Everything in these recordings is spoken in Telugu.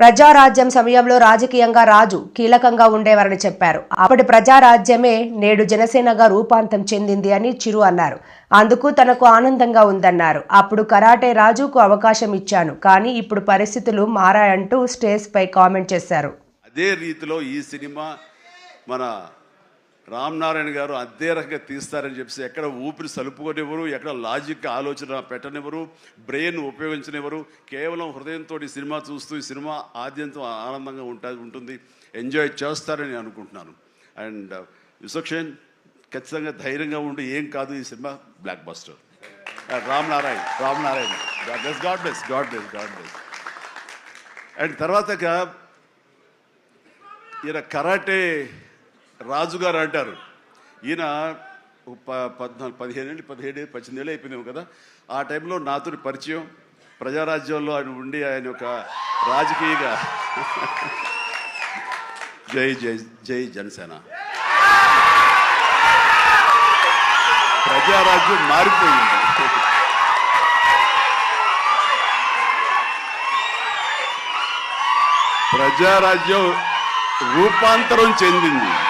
ప్రజారాజ్యం సమయంలో రాజకీయంగా రాజు కీలకంగా ఉండేవారని చెప్పారు. అప్పటి ప్రజారాజ్యమే నేడు జనసేనగా రూపాంతం చెందింది అని చిరు అన్నారు. అందుకు తనకు ఆనందంగా ఉందన్నారు. అప్పుడు కరాటే రాజుకు అవకాశం ఇచ్చాను. కానీ ఇప్పుడు పరిస్థితులు మారాయంటూ స్టేజ్ పై కామెంట్ చేశారు. అదే రీతిలో ఈ సినిమా మన రామనారాయణ గారు అదే రకంగా తీస్తారని చెప్పి ఎక్కడ ఊపిరి సలుపుకొనివ్వరు ఎక్కడ లాజిక్ ఆలోచన పెట్టనివ్వరు బ్రెయిన్ ఉపయోగించనివ్వరు. కేవలం హృదయంతో ఈ సినిమా చూస్తూ ఈ సినిమా ఆద్యంతం ఆనందంగా ఉంటా ఉంటుంది. ఎంజాయ్ చేస్తారని అనుకుంటున్నాను. అండ్ విశ్వక్షేన్ ఖచ్చితంగా ధైర్యంగా ఉండి ఏం కాదు ఈ cinema blockbuster. Ramanarayana Ramanarayana. God bless God bless God bless God bless. And తర్వాత ఈయన కరాటే రాజుగారు అంటారు. ఈయన ప పద్నాలుగు పదిహేనేళ్ళు పదిహేడు పద్దెనిమిది ఏళ్ళు అయిపోయిందేమో కదా. ఆ టైంలో నాతో పరిచయం. ప్రజారాజ్యంలో ఆయన ఉండి ఆయన ఒక రాజకీయగా జై జై జై జనసేన. ప్రజారాజ్యం మారిపోయింది. ప్రజారాజ్యం రూపాంతరం చెందింది.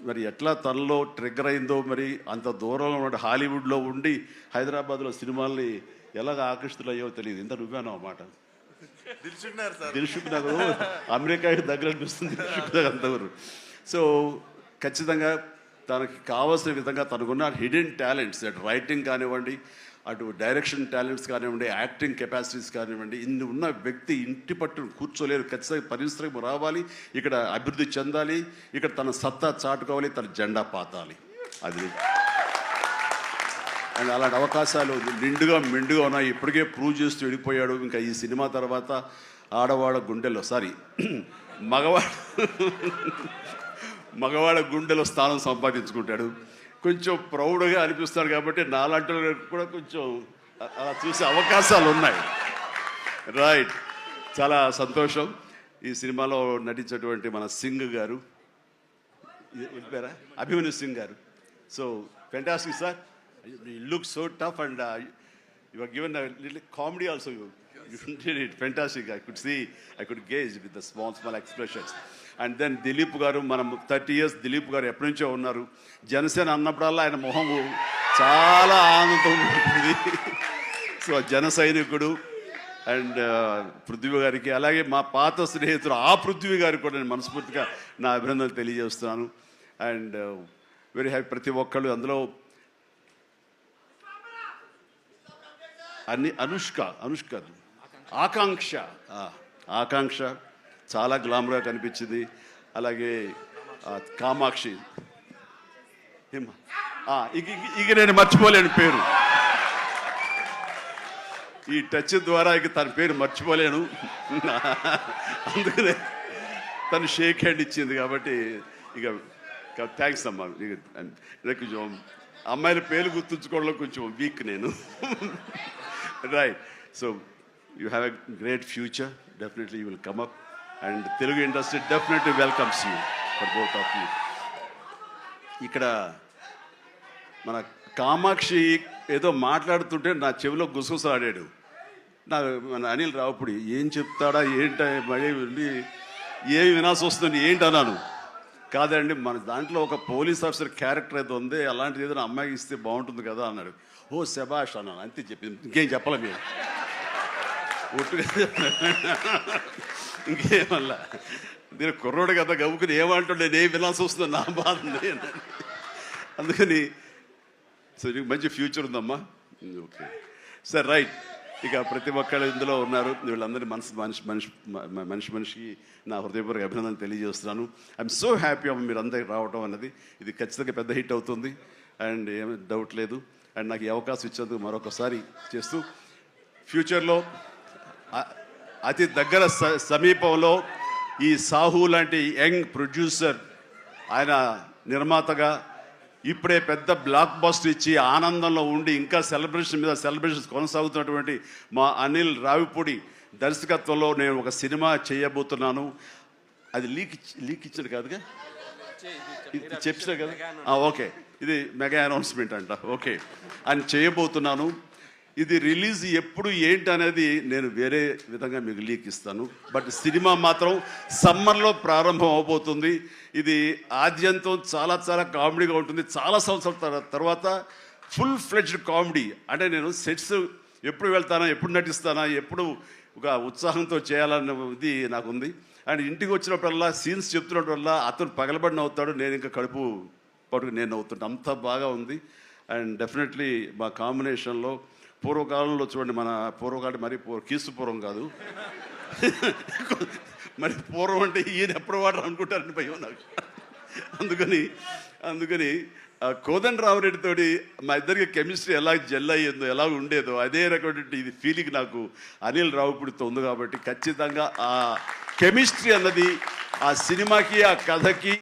మరి ఎట్లా తనలో ట్రిగ్గర్ అయిందో మరి అంత దూరంలో ఉన్న హాలీవుడ్లో ఉండి హైదరాబాద్లో సినిమాల్ని ఎలాగ ఆకర్షితులయ్యో తెలియదు. ఇంత నువ్వేనో అన్నమాట తెలుసుకున్నారు సార్. దిల్షుక్ నగర్ అమెరికాకి దగ్గర అనిపిస్తుంది దిల్షుక్ నగర్ అంతవరకు. సో ఖచ్చితంగా తనకి కావాల్సిన విధంగా తనకున్న హిడెన్ టాలెంట్స్ అటు రైటింగ్ కానివ్వండి అటు డైరెక్షన్ టాలెంట్స్ కానివ్వండి యాక్టింగ్ కెపాసిటీస్ కానివ్వండి ఇన్ని ఉన్న వ్యక్తి ఇంటి పట్టును కూర్చోలేరు. ఖచ్చితంగా పరిశ్రమ రావాలి ఇక్కడ అభివృద్ధి చెందాలి ఇక్కడ తన సత్తా చాటుకోవాలి తన జెండా పాతాలి. అది. అండ్ అలాంటి అవకాశాలు నిండుగా మెండుగా ఉన్నాయి. ఇప్పటికే ప్రూవ్ చేస్తూ వెళ్ళిపోయాడు. ఇంకా ఈ సినిమా తర్వాత ఆడవాళ్ళ గుండెల్లో సారీ మగవాడు మగవాళ్ళ గుండెలో స్థానం సంపాదించుకుంటాడు. కొంచెం ప్రౌడ్గా అనిపిస్తాడు కాబట్టి నాలాంటి కూడా కొంచెం అలా చూసే అవకాశాలు ఉన్నాయి. రైట్ చాలా సంతోషం. ఈ సినిమాలో నటించేటువంటి మన సింగ్ గారు. వెళ్ళిపోయారా Abhimanyu Singh garu. So fantastic sir look so tough and you are given little comedy also you did it. Fantastic. I could see, I could gauge with the small, small expressions. And then Dilip garu మనం థర్టీ ఇయర్స్ దిలీప్ గారు ఎప్పటి నుంచో ఉన్నారు. జనసేన అన్నప్పుడల్లా ఆయన మొహం చాలా ఆనందం ఉంటుంది. సో జన సైనికుడు అండ్ పృథ్వీ గారికి అలాగే మా పాత స్నేహితుడు ఆ పృథ్వీ గారికి కూడా నేను మనస్ఫూర్తిగా నా అభినందనలు తెలియజేస్తున్నాను. అండ్ వెరీ హ్యాపీ ప్రతి ఒక్కళ్ళు అందులో. అన్ని అనుష్క అనుష్క. ఆకాంక్ష. ఆకాంక్ష చాలా గ్లామర్గా కనిపించింది. అలాగే కామాక్షి. ఇక ఇక- నేను మర్చిపోలేను పేరు. ఈ టచ్ ద్వారా ఇక తన పేరు మర్చిపోలేను. అందుకనే తను షేక్ హ్యాండ్ ఇచ్చింది కాబట్టి ఇక థ్యాంక్స్ అమ్మా. ఇక కొంచెం అమ్మాయిల పేర్లు గుర్తుంచుకోవడంలో కొంచెం వీక్ నేను. Right so you have a great future definitely you will come up and Telugu industry definitely welcomes you for both of you ఇక్కడ మన కామాక్షి ఏదో మాట్లాడుతుంటే నా చెవిలో గుసగుసలాడాడు నా మన అనిల్ రావుపుడి ఏం చెప్తాడా? ఏంట? మళ్ళీ వెళ్ళి ఏమి వినాల్సి వస్తుంది ఏంటి అన్నాను. కాదండి మన దాంట్లో ఒక పోలీస్ ఆఫీసర్ క్యారెక్టర్ అయితే ఉంది. అలాంటిది ఏదైనా అమ్మాయికి ఇస్తే బాగుంటుంది కదా అన్నాడు. ఓ శబాష్ అన్నాను. అంతే చెప్పింది ఇంకేం చెప్పలే మీరు ఇంకేమల్లా? నేను కుర్రోడు కదా గవ్వుకుని ఏమంటుండే? నేను వినాల్సి వస్తుంది నా బాధ అందుకని సో నీకు మంచి ఫ్యూచర్ ఉందమ్మా. ఓకే. Sir right. ఇక ప్రతి ఒక్కళ్ళు ఇందులో ఉన్నారు. వీళ్ళందరి మనసు మనిషి మనిషి మనిషి మనిషికి నా హృదయపూర్వక అభినందనలు తెలియజేస్తున్నాను. ఐఎమ్ సో హ్యాపీ అమ్మ మీరు అందరికి రావడం అన్నది ఇది ఖచ్చితంగా పెద్ద హిట్ అవుతుంది. అండ్ ఏమీ డౌట్ లేదు. అండ్ నాకు ఈ అవకాశం ఇచ్చేందుకు మరొకసారి చేస్తూ ఫ్యూచర్లో అతి దగ్గర స- సమీపంలో ఈ సాహు లాంటి యంగ్ ప్రొడ్యూసర్ ఆయన నిర్మాతగా ఇప్పుడే పెద్ద బ్లాక్ బస్టర్ ఇచ్చి ఆనందంలో ఉండి ఇంకా సెలబ్రేషన్ మీద సెలబ్రేషన్స్ కొనసాగుతున్నటువంటి మా అనిల్ రావిపూడి దర్శకత్వంలో నేను ఒక సినిమా చేయబోతున్నాను. అది లీక్ ఇచ్చి- లీక్ ఇచ్చాడు కాదుగా? ఇది చెప్పినా కదా? ఓకే. ఇది మెగా అనౌన్స్మెంట్ అంట. ఓకే. అని చేయబోతున్నాను. ఇది రిలీజ్ ఎప్పుడు ఏంటి అనేది నేను వేరే విధంగా మీకు లీక్ ఇస్తాను. బట్ సినిమా మాత్రం సమ్మర్లో ప్రారంభం అవబోతుంది. ఇది ఆద్యంతం చాలా చాలా కామెడీగా ఉంటుంది. చాలా సంవత్సరాల తర్వాత ఫుల్ ఫ్లెడ్జ్డ్ కామెడీ. అంటే నేను సెట్స్ ఎప్పుడు వెళ్తానా ఎప్పుడు నటిస్తానా ఎప్పుడు ఒక ఉత్సాహంతో చేయాలన్న ఇది నాకు ఉంది అండ్ ఇంటికి వచ్చినప్పుడల్లా సీన్స్ చెప్తున్నప్పుడల్లా అతను పగలబడిన అవుతాడు. నేను ఇంకా కడుపు పట్టుకు నేను అవుతుంటా. అంత బాగా ఉంది. అండ్ డెఫినెట్లీ మా కాంబినేషన్లో పూర్వకాలంలో చూడండి మన పూర్వకాలం మరి పూర్వ కీసు పూర్వం కాదు. మరి పూర్వం అంటే ఈయన ఎప్పుడు వాడరు అనుకుంటారని భయం నాకు. అందుకని అందుకని ఆ కోదండ రామరెడ్డితోటి మా ఇద్దరికి కెమిస్ట్రీ ఎలా జెల్ అయ్యేదో ఎలా ఉండేదో అదే రకమైనటువంటి ఇది ఫీలింగ్ నాకు అనిల్ రావుపూడితో ఉంది కాబట్టి ఖచ్చితంగా ఆ కెమిస్ట్రీ అన్నది ఆ సినిమాకి ఆ కథకి